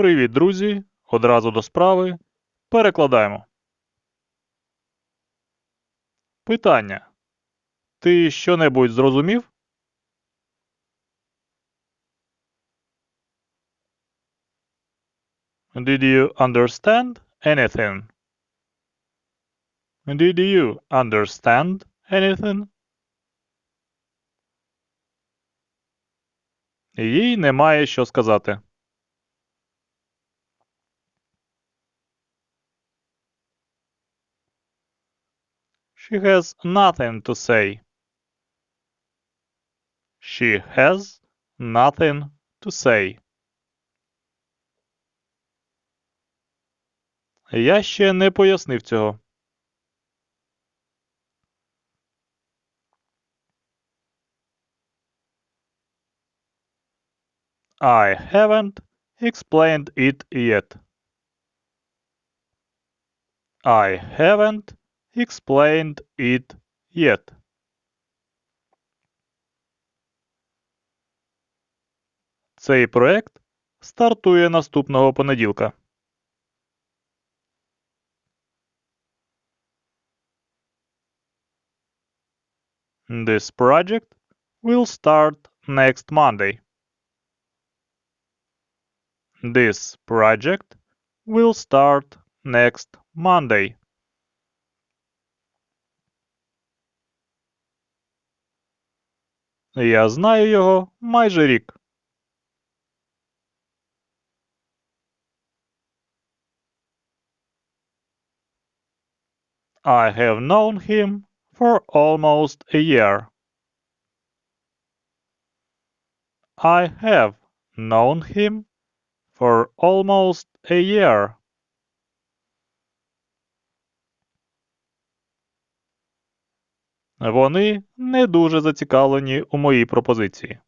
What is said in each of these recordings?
Привіт, друзі! Одразу до справи. Перекладаємо. Питання. Ти що-небудь зрозумів? Did you understand anything? Did you understand anything? Їй немає що сказати. She has nothing to say. She has nothing to say. Я ще не пояснив цього. I haven't explained it yet. I haven't explained it yet. Цей проект стартує наступного понеділка. This project will start next Monday. This project will start next Monday. Я знаю його майже рік. I have known him for almost a year. I have known him for almost a year. Вони не дуже зацікавлені у моїй пропозиції.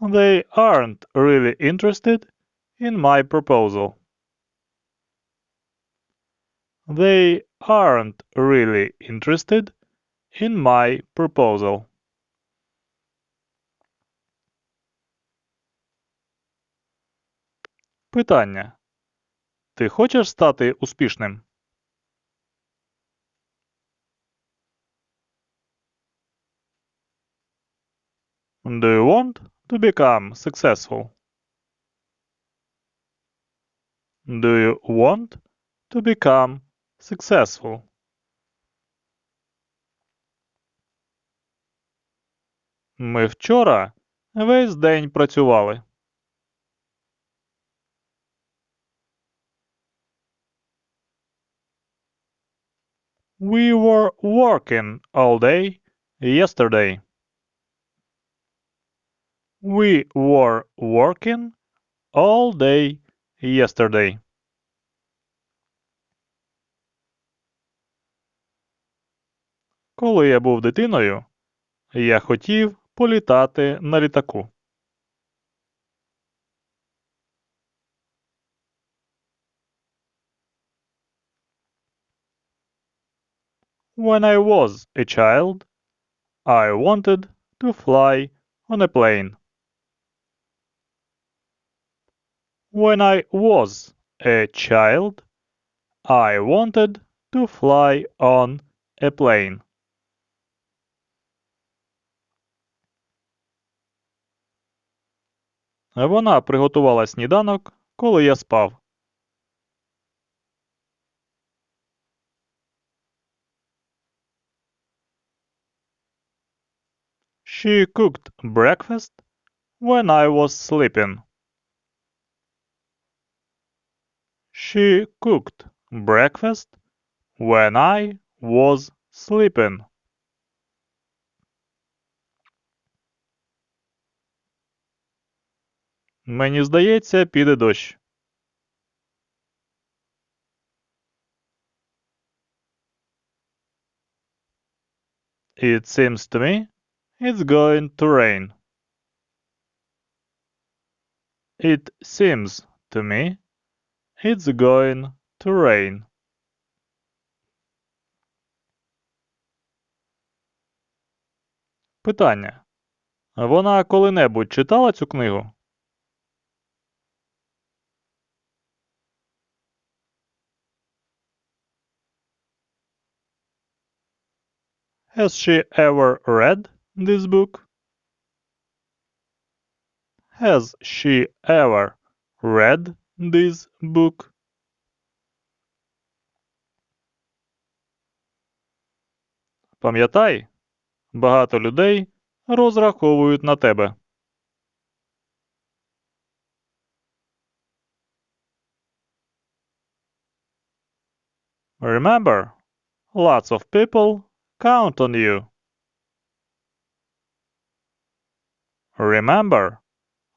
They aren't really interested in my proposal. They aren't really interested in my proposal. Питання. Ти хочеш стати успішним? Do you want to become successful? Do you want to become successful? Ми вчора весь день працювали. We were working all day yesterday. We were working all day yesterday. Коли я був дитиною, я хотів політати на літаку. When I was a child, I wanted to fly on a plane. When I was a child, I wanted to fly on a plane. Вона приготувала сніданок, коли я спав. She cooked breakfast when I was sleeping. She cooked breakfast when I was sleeping. Мені здається, піде дощ. It seems to me it's going to rain. It seems to me it's going to rain. Питання. Вона коли-небудь читала цю книгу? Has she ever read this book? Has she ever read this book? Пам'ятай, багато людей розраховують на тебе. Remember, lots of people count on you. Remember,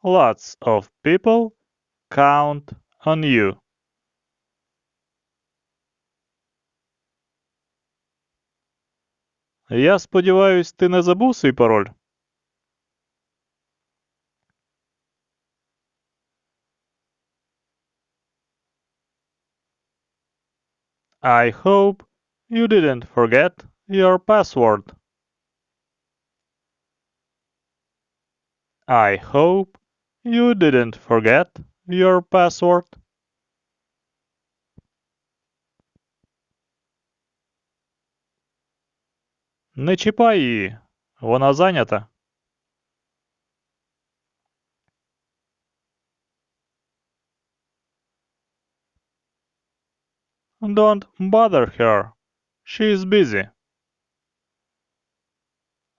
lots of people count on you. Я сподіваюсь, ти не забув свій пароль? I hope you didn't forget your password. I hope you didn't forget your password. Не чіпай її. Вона зайнята. Don't bother her. She's busy.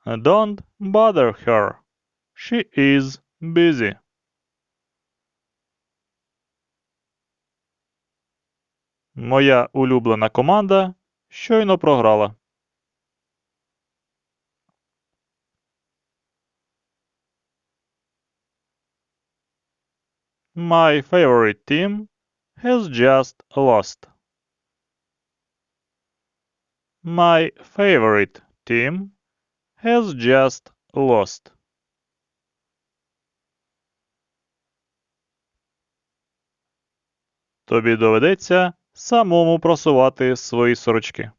Don't bother her. She is busy. Моя улюблена команда щойно програла. My favorite team has just lost. My favorite team has just lost. Тобі доведеться самому просувати свої сорочки.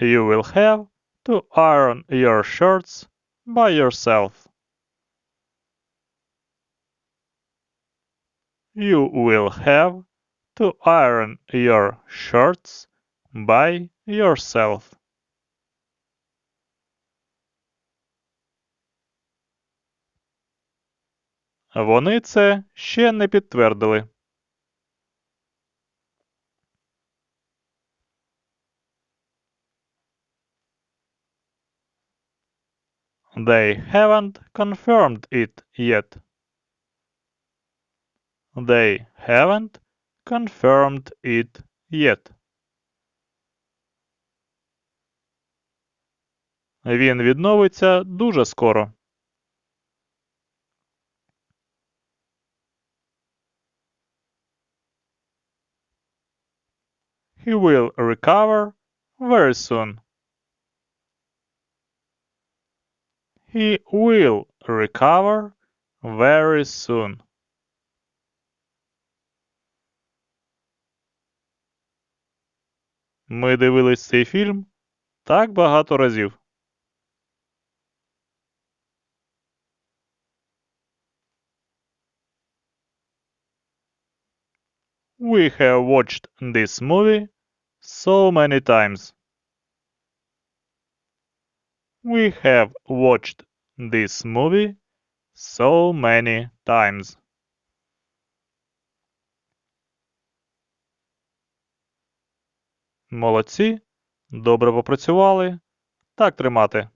You will have to iron your shirts by yourself. You will have to iron your shirts by yourself. Вони це ще не підтвердили. They haven't confirmed it yet. They haven't confirmed it yet. Він відновиться дуже скоро. He will recover very soon. He will recover very soon. Ми дивились цей фільм так багато разів. We have watched this movie so many times. We have watched this movie so many times. Молодці. Добре попрацювали. Так тримати.